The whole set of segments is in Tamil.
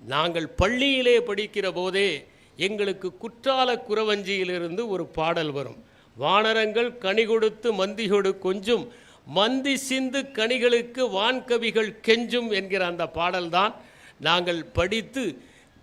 நாங்கள் பள்ளியிலே படிக்கிற போதே எங்களுக்கு குற்றால குறவஞ்சியிலிருந்து ஒரு பாடல் வரும். வானரங்கள் கனி கொடுத்து மந்திகொடு கொஞ்சும் மந்தி சிந்து கனிகளுக்கு வான்கவிகள் கெஞ்சும் என்கிற அந்த பாடல்தான் நாங்கள் படித்து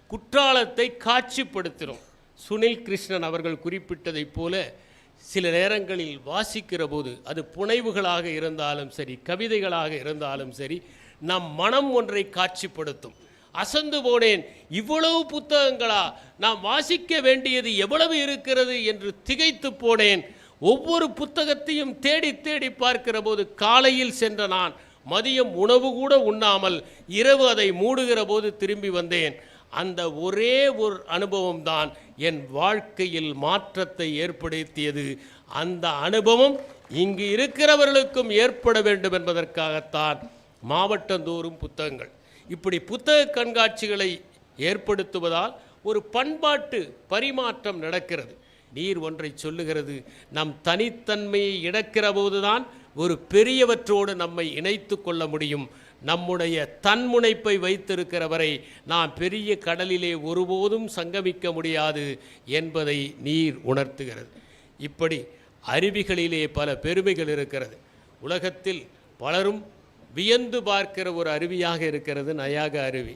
குற்றாலத்தை காட்சிப்படுத்தினோம். சுனில் கிருஷ்ணன் அவர்கள் குறிப்பிட்டதைப் போல சில நேரங்களில் வாசிக்கிற போது அது புனைவுகளாக இருந்தாலும் சரி கவிதைகளாக இருந்தாலும் சரி நம் மனம் ஒன்றை காட்சிப்படுத்தும். அசந்து போனேன். இவ்வளவு புத்தகங்களா? நாம் வாசிக்க வேண்டியது எவ்வளவு இருக்கிறது என்று திகைத்து போனேன். ஒவ்வொரு புத்தகத்தையும் தேடி தேடி பார்க்கிற போது காலையில் சென்ற நான் மதியம் உணவு கூட உண்ணாமல் இரவு அதை மூடுகிற போது திரும்பி வந்தேன். அந்த ஒரே ஒரு அனுபவம் தான் என் வாழ்க்கையில் மாற்றத்தை ஏற்படுத்தியது. அந்த அனுபவம் இங்கு இருக்கிறவர்களுக்கும் ஏற்பட வேண்டும் என்பதற்காகத்தான் மாவட்டந்தோறும் புத்தகங்கள். இப்படி புத்தக கண்காட்சிகளை ஏற்படுத்துவதால் ஒரு பண்பாட்டு பரிமாற்றம் நடக்கிறது. நீர் ஒன்றை சொல்லுகிறது நம் தனித்தன்மையை இழக்கிற போதுதான் ஒரு பெரியவற்றோடு நம்மை இணைத்து கொள்ள முடியும். நம்முடைய தன்முனைப்பை வைத்திருக்கிறவரை நாம் பெரிய கடலிலே ஒருபோதும் சங்கமிக்க முடியாது என்பதை நீர் உணர்த்துகிறது. இப்படி அருவிகளிலே பல பெருமைகள் இருக்கிறது. உலகத்தில் பலரும் வியந்து பார்க்கிற ஒரு அருவியாக இருக்கிறது நயாக அருவி.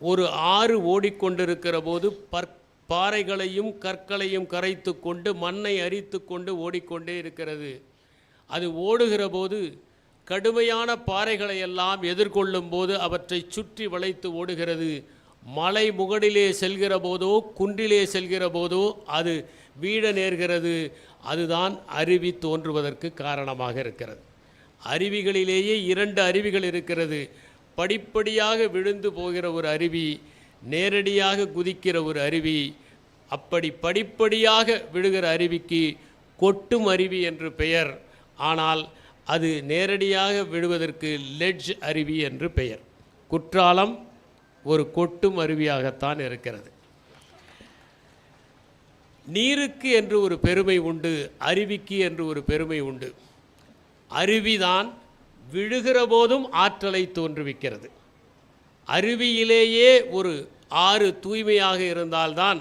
ஒரு ஆறு ஓடிக்கொண்டிருக்கிற போது பற் பாறைகளையும் கற்களையும் கரைத்து கொண்டு மண்ணை அரித்து கொண்டு ஓடிக்கொண்டே இருக்கிறது. அது ஓடுகிற போது கடுமையான பாறைகளை எல்லாம் எதிர்கொள்ளும் போது அவற்றை சுற்றி வளைத்து ஓடுகிறது. மலை முகடிலே செல்கிற போதோ குன்றிலே செல்கிற போதோ அது வீழ நேர்கிறது. அதுதான் அருவி தோன்றுவதற்கு காரணமாக இருக்கிறது. அருவிகளிலேயே இரண்டு அருவிகள் இருக்கிறது. படிப்படியாக விழுந்து போகிற ஒரு அருவி நேரடியாக குதிக்கிற ஒரு அருவி அப்படி படிப்படியாக விழுகிற அருவிக்கு கொட்டும் அருவி என்று பெயர். ஆனால் அது நேரடியாக விழுவதற்கு லெட்ஜ் அருவி என்று பெயர். குற்றாலம் ஒரு கொட்டும் அருவியாகத்தான் இருக்கிறது. நீருக்கு என்று ஒரு பெருமை உண்டு அருவிக்கு என்று ஒரு பெருமை உண்டு. அருவிதான் விழுகிற போதும் ஆற்றலை தோன்றுவிக்கிறது. அருவியிலேயே ஒரு ஆறு தூய்மையாக இருந்தால்தான்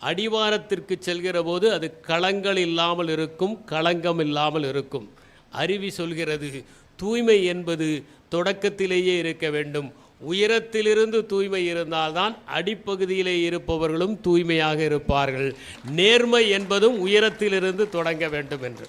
அடிவாரத்திற்கு செல்கிற போது அது களங்கள் இல்லாமல் இருக்கும் களங்கம் இல்லாமல் இருக்கும். அருவி சொல்கிறது தூய்மை என்பது தொடக்கத்திலேயே இருக்க வேண்டும். உயரத்திலிருந்து தூய்மை இருந்தால்தான் அடிப்பகுதியிலே இருப்பவர்களும் தூய்மையாக இருப்பார்கள். நேர்மை என்பதும் உயரத்திலிருந்து தொடங்க வேண்டும் என்று.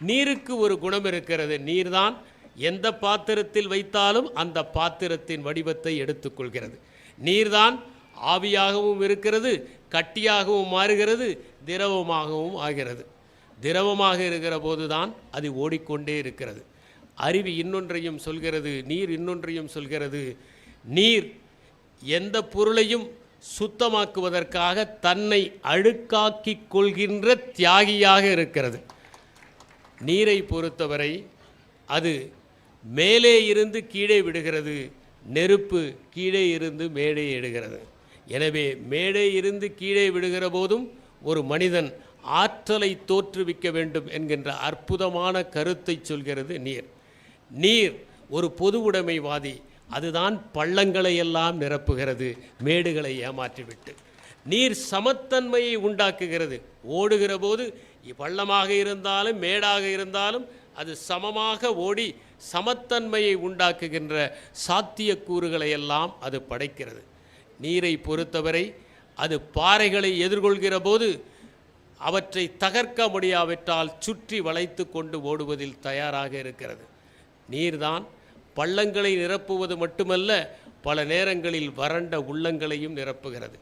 நீருக்கு ஒரு குணம் இருக்கிறது நீர்தான் எந்த பாத்திரத்தில் வைத்தாலும் அந்த பாத்திரத்தின் வடிவத்தை எடுத்துக்கொள்கிறது. நீர்தான் ஆவியாகவும் இருக்கிறது கட்டியாகவும் மாறுகிறது திரவமாகவும் ஆகிறது. திரவமாக இருக்கிற போதுதான் அது ஓடிக்கொண்டே இருக்கிறது. அருவி இன்னொன்றையும் சொல்கிறது நீர் இன்னொன்றையும் சொல்கிறது. நீர் எந்த பொருளையும் சுத்தமாக்குவதற்காக தன்னை அழுக்காக்கிக் கொள்கின்ற தியாகியாக இருக்கிறது. நீரை பொறுத்தவரை அது மேலே இருந்து கீழே விடுகிறது. நெருப்பு கீழே இருந்து மேடை எடுகிறது எனவே மேலே இருந்து கீழே விடுகிற போதும் ஒரு மனிதன் ஆற்றலை தோற்றுவிக்க வேண்டும் என்கின்ற அற்புதமான கருத்தை சொல்கிறது நீர். நீர் ஒரு பொது உடைமைவாதி. அதுதான் பள்ளங்களை எல்லாம் நிரப்புகிறது மேடுகளை ஏமாற்றிவிட்டு. நீர் சமத்தன்மையை உண்டாக்குகிறது. ஓடுகிற போது பள்ளமாக இருந்தாலும் மேடாக இருந்தாலும் அது சமமாக ஓடி சமத்தன்மையை உண்டாக்குகின்ற சாத்தியக்கூறுகளை எல்லாம் அது படைக்கிறது. நீரை பொறுத்தவரை அது பாறைகளை எதிர்கொள்கிற போது அவற்றை தகர்க்க முடியாவிட்டால் சுற்றி வளைத்து கொண்டு ஓடுவதில் தயாராக இருக்கிறது. நீர்தான் பள்ளங்களை நிரப்புவது மட்டுமல்ல பல நேரங்களில் வறண்ட உள்ளங்களையும் நிரப்புகிறது.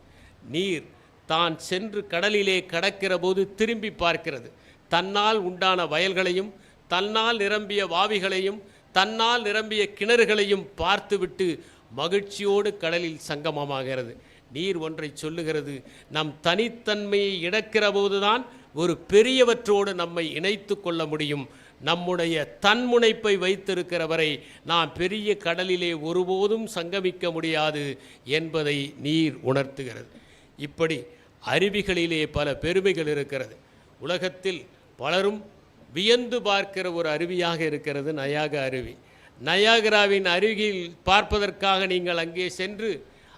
நீர் தான் சென்று கடலிலே கடக்கிற போது திரும்பி பார்க்கிறது. தன்னால் உண்டான வயல்களையும் தன்னால் நிரம்பிய வாவிகளையும் தன்னால் நிரம்பிய கிணறுகளையும் பார்த்துவிட்டு மகிழ்ச்சியோடு கடலில் சங்கமமாகிறது. நீர் ஒன்றை சொல்லுகிறது நம் தனித்தன்மையை இழக்கிற போதுதான் ஒரு பெரியவற்றோடு நம்மை இணைத்து கொள்ள முடியும். நம்முடைய தன்முனைப்பை வைத்திருக்கிறவரை நாம் பெரிய கடலிலே ஒருபோதும் சங்கமிக்க முடியாது என்பதை நீர் உணர்த்துகிறது. இப்படி அருவிகளிலே பல பெருமைகள் இருக்கிறது. உலகத்தில் பலரும் வியந்து பார்க்கிற ஒரு அருவியாக இருக்கிறது நயாக அருவி. நயாகராவின் அருகில் பார்ப்பதற்காக நீங்கள் அங்கே சென்று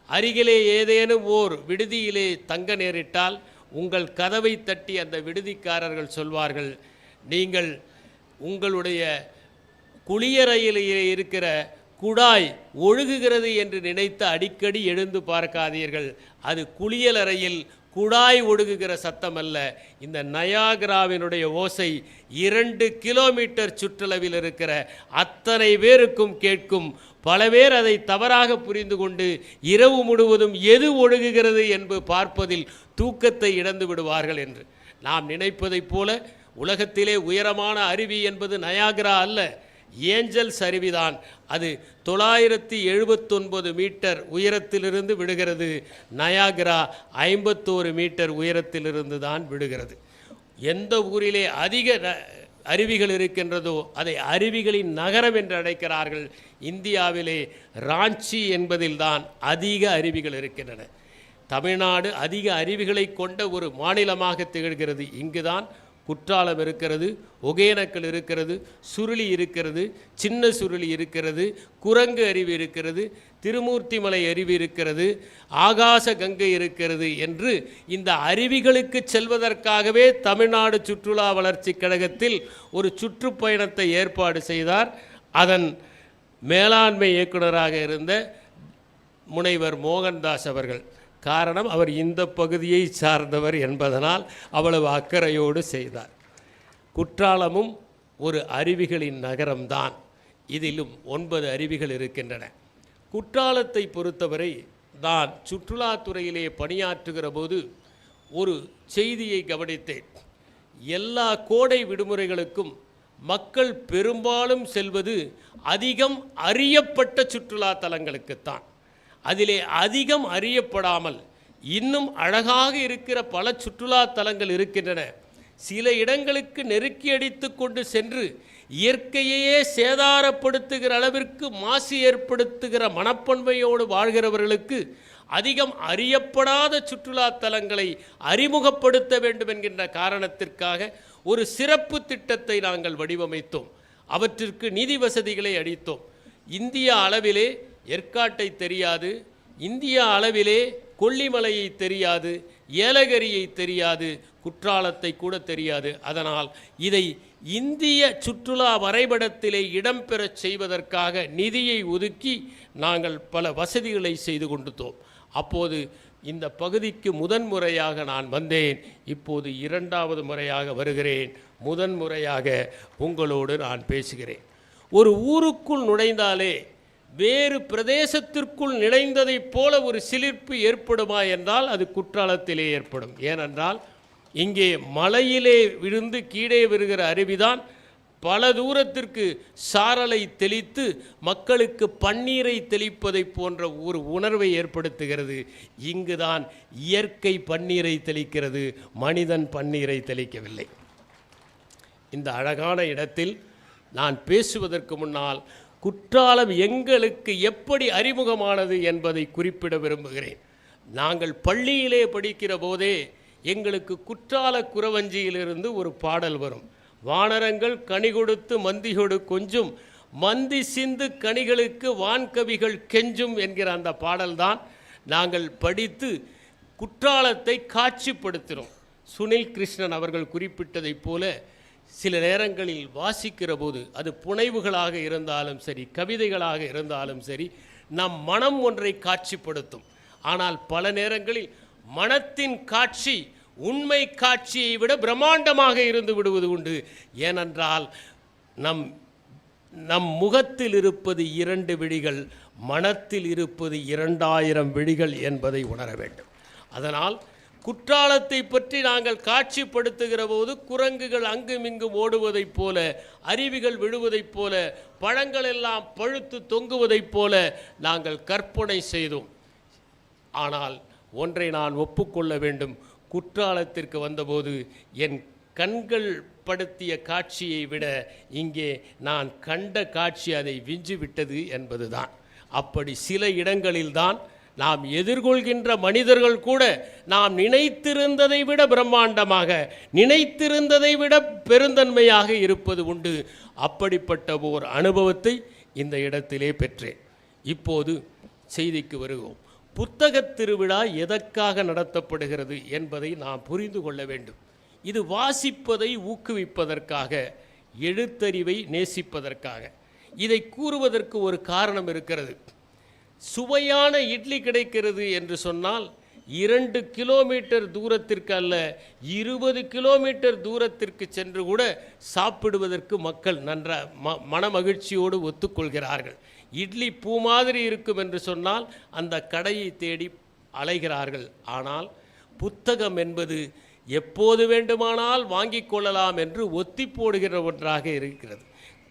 அருகிலே ஏதேனும் ஓர் விடுதியிலே தங்க நேரிட்டால் உங்கள் கதவை தட்டி அந்த விடுதிக்காரர்கள் சொல்வார்கள் நீங்கள் உங்களுடைய குளியறையிலேயே இருக்கிற குழாய் ஒழுகுகிறது என்று நினைத்து அடிக்கடி எழுந்து பார்க்காதீர்கள். அது குளியலறையில் குழாய் ஒழுகுகிற சத்தம் அல்ல இந்த நயாகராவினுடைய ஓசை இரண்டு கிலோமீட்டர் சுற்றளவில் இருக்கிற அத்தனை பேருக்கும் கேட்கும். பல பேர் அதை தவறாக புரிந்து கொண்டு இரவு முழுவதும் எது ஒழுகுகிறது என்று பார்ப்பதில் தூக்கத்தை இழந்து விடுவார்கள் என்று. நாம் நினைப்பதைப் போல உலகத்திலே உயரமான அருவி என்பது நயாகரா அல்ல. ஏஞ்சல்ஸ் அருவிதான் அது தொள்ளாயிரத்தி எழுபத்தொன்பது மீட்டர் உயரத்திலிருந்து விடுகிறது. நயாகரா ஐம்பத்தோரு மீட்டர் உயரத்திலிருந்து தான் விடுகிறது. எந்த ஊரிலே அதிக அருவிகள் இருக்கின்றதோ அதை அருவிகளின் நகரம் என்று அழைக்கிறார்கள். இந்தியாவிலே ராஞ்சி என்பதில்தான் அதிக அருவிகள் இருக்கின்றன. தமிழ்நாடு அதிக அருவிகளை கொண்ட ஒரு மாநிலமாக திகழ்கிறது. இங்குதான் குற்றாலம் இருக்கிறது ஒகேனக்கல் இருக்கிறது சுருளி இருக்கிறது சின்ன சுருளி இருக்கிறது குரங்கு அருவி இருக்கிறது திருமூர்த்திமலை அருவி இருக்கிறது ஆகாச கங்கை இருக்கிறது என்று இந்த அருவிகளுக்கு செல்வதற்காகவே தமிழ்நாடு சுற்றுலா வளர்ச்சிக் கழகத்தில் ஒரு சுற்றுப்பயணத்தை ஏற்பாடு செய்தார். அதன் மேலாண்மை இயக்குனராக இருந்த முனைவர் மோகன்தாஸ் அவர்கள். காரணம் அவர் இந்த பகுதியை சார்ந்தவர் என்பதனால் அவ்வளவு அக்கறையோடு செய்தார். குற்றாலமும் ஒரு அருவிகளின் நகரம்தான். இதிலும் ஒன்பது அருவிகள் இருக்கின்றன. குற்றாலத்தை பொறுத்தவரை நான் சுற்றுலாத்துறையிலே பணியாற்றுகிற போது ஒரு செய்தியை கவனித்தேன். எல்லா கோடை விடுமுறைகளுக்கும் மக்கள் பெரும்பாலும் செல்வது அதிகம் அறியப்பட்ட சுற்றுலா தலங்களுக்குத்தான். அதிலே அதிகம் அறியப்படாமல் இன்னும் அழகாக இருக்கிற பல சுற்றுலா தலங்கள் இருக்கின்றன. சில இடங்களுக்கு நெருக்கி அடித்து கொண்டு சென்று இயற்கையையே சேதாரப்படுத்துகிற அளவிற்கு மாசு ஏற்படுத்துகிற மனப்பன்மையோடு வாழ்கிறவர்களுக்கு அதிகம் அறியப்படாத சுற்றுலா தலங்களை அறிமுகப்படுத்த வேண்டும் என்கின்ற காரணத்திற்காக ஒரு சிறப்பு திட்டத்தை நாங்கள் வடிவமைத்தோம். அவற்றிற்கு நிதி வசதிகளை அளித்தோம். இந்திய அளவிலே ஏற்காட்டை தெரியாது இந்தியா அளவிலே கொல்லிமலையை தெரியாது ஏலகிரியை தெரியாது குற்றாலத்தை கூட தெரியாது. அதனால் இதை இந்திய சுற்றுலா வரைபடத்திலே இடம்பெறச் செய்வதற்காக நிதியை ஒதுக்கி நாங்கள் பல வசதிகளை செய்து கொண்டுத்தோம் அப்போது இந்த பகுதிக்கு முதன்முறையாக நான் வந்தேன். இப்போது இரண்டாவது முறையாக வருகிறேன். முதன்முறையாக உங்களோடு நான் பேசுகிறேன். ஒரு ஊருக்குள் நுழைந்தாலே வேறு பிரதேசத்திற்குள் நிலைந்ததைப் போல ஒரு சிலிர்ப்பு ஏற்படுமா என்றால் அது குற்றாலத்திலே ஏற்படும். ஏனென்றால் இங்கே மலையிலே விழுந்து கீழே வருகிற அருவிதான் பல தூரத்திற்கு சாரலை தெளித்து மக்களுக்கு பன்னீரை தெளிப்பதைப் போன்ற ஒரு உணர்வை ஏற்படுத்துகிறது. இங்குதான் இயற்கை பன்னீரை தெளிக்கிறது. மனிதன் பன்னீரை தெளிக்கவில்லை. இந்த அழகான இடத்தில் நான் பேசுவதற்கு முன்னால் குற்றாலம் எங்களுக்கு எப்படி அறிமுகமானது என்பதை குறிப்பிட விரும்புகிறேன். நாங்கள் பள்ளியிலே படிக்கிற போதே எங்களுக்கு குற்றால குறவஞ்சியிலிருந்து ஒரு பாடல் வரும். வானரங்கள் கனி கொடுத்து மந்திகொடு கொஞ்சும் மந்தி சிந்து கனிகளுக்கு வான்கவிகள் கெஞ்சும் என்கிற அந்த பாடல்தான் நாங்கள் படித்து குற்றாலத்தை காட்சிப்படுத்தினோம். சுனில் கிருஷ்ணன் அவர்கள் குறிப்பிட்டதைப் போல சில நேரங்களில் வாசிக்கிற போது அது புனைவுகளாக இருந்தாலும் சரி கவிதைகளாக இருந்தாலும் சரி நம் மனம் ஒன்றை காட்சிப்படுத்தும். ஆனால் பல நேரங்களில் மனத்தின் காட்சி உண்மை காட்சியை விட பிரம்மாண்டமாக இருந்து விடுவது உண்டு. ஏனென்றால் நம் நம் முகத்தில் இருப்பது இரண்டு விழிகள் மனத்தில் இருப்பது இரண்டாயிரம் விழிகள் என்பதை உணர வேண்டும். அதனால் குற்றாலத்தை பற்றி நாங்கள் காட்சிப்படுத்துகிற போது குரங்குகள் அங்குமிங்கும் ஓடுவதைப் போல அருவிகள் விழுவதைப் போல பழங்கள் எல்லாம் பழுத்து தொங்குவதைப் போல நாங்கள் கற்பனை செய்தோம். ஆனால் ஒன்றை நான் ஒப்புக்கொள்ள வேண்டும். குற்றாலத்திற்கு வந்தபோது என் கண்கள் படுத்திய காட்சியை விட இங்கே நான் கண்ட காட்சி அதை விஞ்சு விட்டது என்பதுதான். அப்படி சில இடங்களில்தான் நாம் எதிர்கொள்கின்ற மனிதர்கள் கூட நாம் நினைத்திருந்ததை விட பிரம்மாண்டமாக நினைத்திருந்ததை விட பெருந்தன்மையாக இருப்பது உண்டு. அப்படிப்பட்ட ஓர் அனுபவத்தை இந்த இடத்திலே பெற்றேன். இப்போது செய்திக்கு வருவோம். புத்தகத் திருவிழா எதற்காக நடத்தப்படுகிறது என்பதை நாம் புரிந்து கொள்ள வேண்டும். இது வாசிப்பதை ஊக்குவிப்பதற்காக எழுத்தறிவை நேசிப்பதற்காக. இதை கூறுவதற்கு ஒரு காரணம் இருக்கிறது. சுவையான இட்லி கிடைக்கிறது என்று சொன்னால் இரண்டு கிலோமீட்டர் தூரத்திற்கு அல்ல இருபது கிலோமீட்டர் தூரத்திற்கு சென்று கூட சாப்பிடுவதற்கு மக்கள் நன்ற ம மனமகிழ்ச்சியோடு ஒத்துக்கொள்கிறார்கள். இட்லி பூ மாதிரி இருக்கும் என்று சொன்னால் அந்த கடையை தேடி அலைகிறார்கள். ஆனால் புத்தகம் என்பது எப்போது வேண்டுமானால் வாங்கிக் கொள்ளலாம் என்று ஒத்தி போடுகிற ஒன்றாக இருக்கிறது.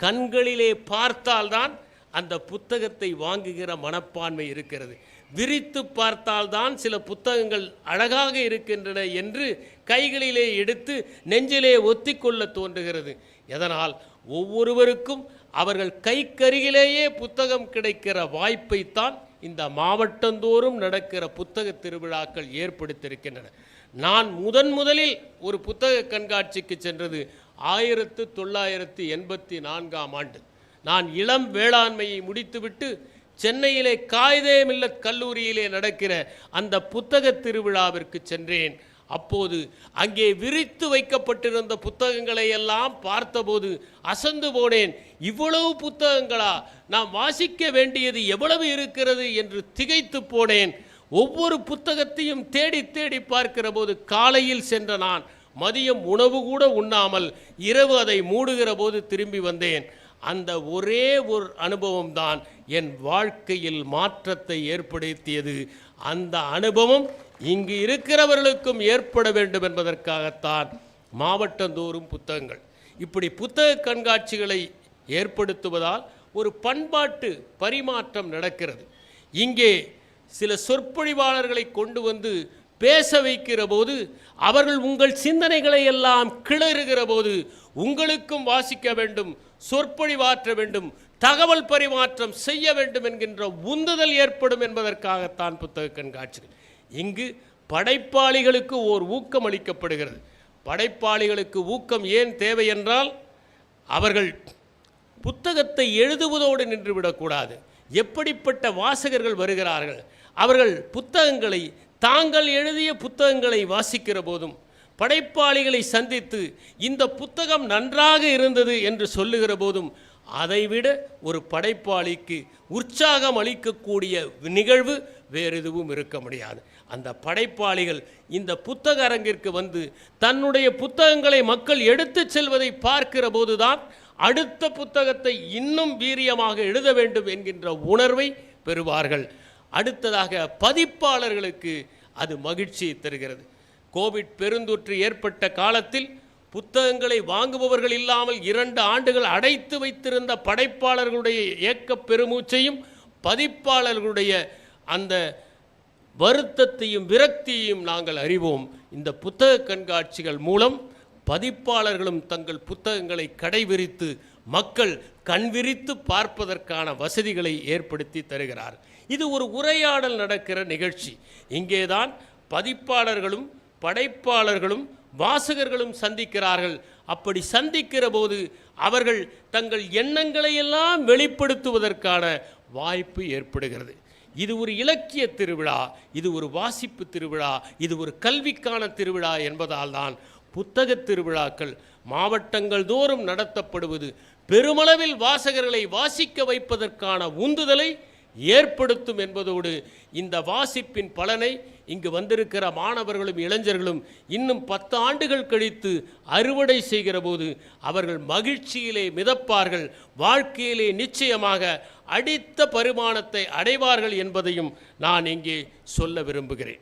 கண்களிலே பார்த்தால்தான் அந்த புத்தகத்தை வாங்குகிற மனப்பான்மை இருக்கிறது. விரித்து பார்த்தால்தான் சில புத்தகங்கள் அழகாக இருக்கின்றன என்று கைகளிலே எடுத்து நெஞ்சிலே ஒத்திக்கொள்ள தோன்றுகிறது. எதனால்? ஒவ்வொருவருக்கும் அவர்கள் கைக்கருகிலேயே புத்தகம் கிடைக்கிற வாய்ப்பைத்தான் இந்த மாவட்டந்தோறும் நடக்கிற புத்தக திருவிழாக்கள் ஏற்படுத்தியிருக்கின்றன. நான் முதன் முதலில் ஒரு புத்தக கண்காட்சிக்கு சென்றது ஆயிரத்து தொள்ளாயிரத்து எண்பத்தி நான்காம் ஆண்டு. நான் இளம் வேளாண்மையை முடித்துவிட்டு சென்னையிலே காயிதே மில்லத் கல்லூரியிலே நடக்கிற அந்த புத்தக திருவிழாவிற்கு சென்றேன். அப்போது அங்கே விரித்து வைக்கப்பட்டிருந்த புத்தகங்களை எல்லாம் பார்த்தபோது அசந்து போனேன். இவ்வளவு புத்தகங்களா? நாம் வாசிக்க வேண்டியது எவ்வளவு இருக்கிறது என்று திகைத்து போனேன். ஒவ்வொரு புத்தகத்தையும் தேடி தேடி பார்க்கிற போது காலையில் சென்ற நான் மதியம் உணவு கூட உண்ணாமல் இரவு அதை மூடுகிற போது திரும்பி வந்தேன். அந்த ஒரே ஒரு அனுபவம் தான் என் வாழ்க்கையில் மாற்றத்தை ஏற்படுத்தியது. அந்த அனுபவம் இங்கு இருக்கிறவர்களுக்கும் ஏற்பட வேண்டும் என்பதற்காகத்தான் மாவட்டந்தோறும் புத்தகங்கள். இப்படி புத்தக கண்காட்சிகளை ஏற்படுத்துவதால் ஒரு பண்பாட்டு பரிமாற்றம் நடக்கிறது. இங்கே சில சொற்பொழிவாளர்களை கொண்டு வந்து பேச வைக்கிற போது அவர்கள் உங்கள் சிந்தனைகளை எல்லாம் கிளறுகிற போது உங்களுக்கும் வாசிக்க வேண்டும் சொற்பொழிவாற்ற வேண்டும் தகவல் பரிமாற்றம் செய்ய வேண்டும் என்கின்ற உந்துதல் ஏற்படும் என்பதற்காகத்தான் புத்தக கண்காட்சிகள் இங்கு படைப்பாளிகளுக்கு ஓர் ஊக்கம் அளிக்கப்படுகிறது. படைப்பாளிகளுக்கு ஊக்கம் ஏன் தேவை என்றால் அவர்கள் புத்தகத்தை எழுதுவதோடு நின்றுவிடக்கூடாது எப்படிப்பட்ட வாசகர்கள் வருகிறார்கள்? அவர்கள் புத்தகங்களை தாங்கள் எழுதிய புத்தகங்களை வாசிக்கிற போதும் படைப்பாளிகளை சந்தித்து இந்த புத்தகம் நன்றாக இருந்தது என்று சொல்லுகிற போதும் அதைவிட ஒரு படைப்பாளிக்கு உற்சாகம் அளிக்கக்கூடிய நிகழ்வு வேறு எதுவும் இருக்க முடியாது. அந்த படைப்பாளிகள் இந்த புத்தக அரங்கிற்கு வந்து தன்னுடைய புத்தகங்களை மக்கள் எடுத்துச் செல்வதை பார்க்கிற போதுதான் அடுத்த புத்தகத்தை இன்னும் வீரியமாக எழுத வேண்டும் என்கின்ற உணர்வை பெறுவார்கள். அடுத்ததாக பதிப்பாளர்களுக்கு அது மகிழ்ச்சியை தருகிறது. கோவிட் பெருந்தொற்று ஏற்பட்ட காலத்தில் புத்தகங்களை வாங்குபவர்கள் இல்லாமல் இரண்டு ஆண்டுகள் அடைத்து வைத்திருந்த படைப்பாளர்களுடைய ஏக்கப் பெருமூச்சையும் பதிப்பாளர்களுடைய அந்த வருத்தத்தையும் விரக்தியையும் நாங்கள் அறிவோம். இந்த புத்தக கண்காட்சிகள் மூலம் பதிப்பாளர்களும் தங்கள் புத்தகங்களை கடைவிரித்து மக்கள் கண்விரித்து பார்ப்பதற்கான வசதிகளை ஏற்படுத்தி தருகிறார். இது ஒரு உரையாடல் நடக்கிற நிகழ்ச்சி. இங்கேதான் பதிப்பாளர்களும் படைப்பாளர்களும் வாசகர்களும் சந்திக்கிறார்கள். அப்படி சந்திக்கிற போது அவர்கள் தங்கள் எண்ணங்களை எல்லாம் வெளிப்படுத்துவதற்கான வாய்ப்பு ஏற்படுகிறது. இது ஒரு இலக்கிய திருவிழா இது ஒரு வாசிப்பு திருவிழா இது ஒரு கல்விக்கான திருவிழா என்பதால் தான் புத்தக திருவிழாக்கள் மாவட்டங்கள் தோறும் நடத்தப்படுவது. பெருமளவில் வாசகர்களை வாசிக்க வைப்பதற்கான உந்துதலை ஏற்படுத்தும் என்பதோடு இந்த வாசிப்பின் பலனை இங்கு வந்திருக்கிற மாணவர்களும் இளைஞர்களும் இன்னும் பத்து ஆண்டுகள் கழித்து அறுவடை செய்கிற போது அவர்கள் மகிழ்ச்சியிலே மிதப்பார்கள் வாழ்க்கையிலே நிச்சயமாக அடித்த பரிமாணத்தை அடைவார்கள் என்பதையும் நான் இங்கே சொல்ல விரும்புகிறேன்.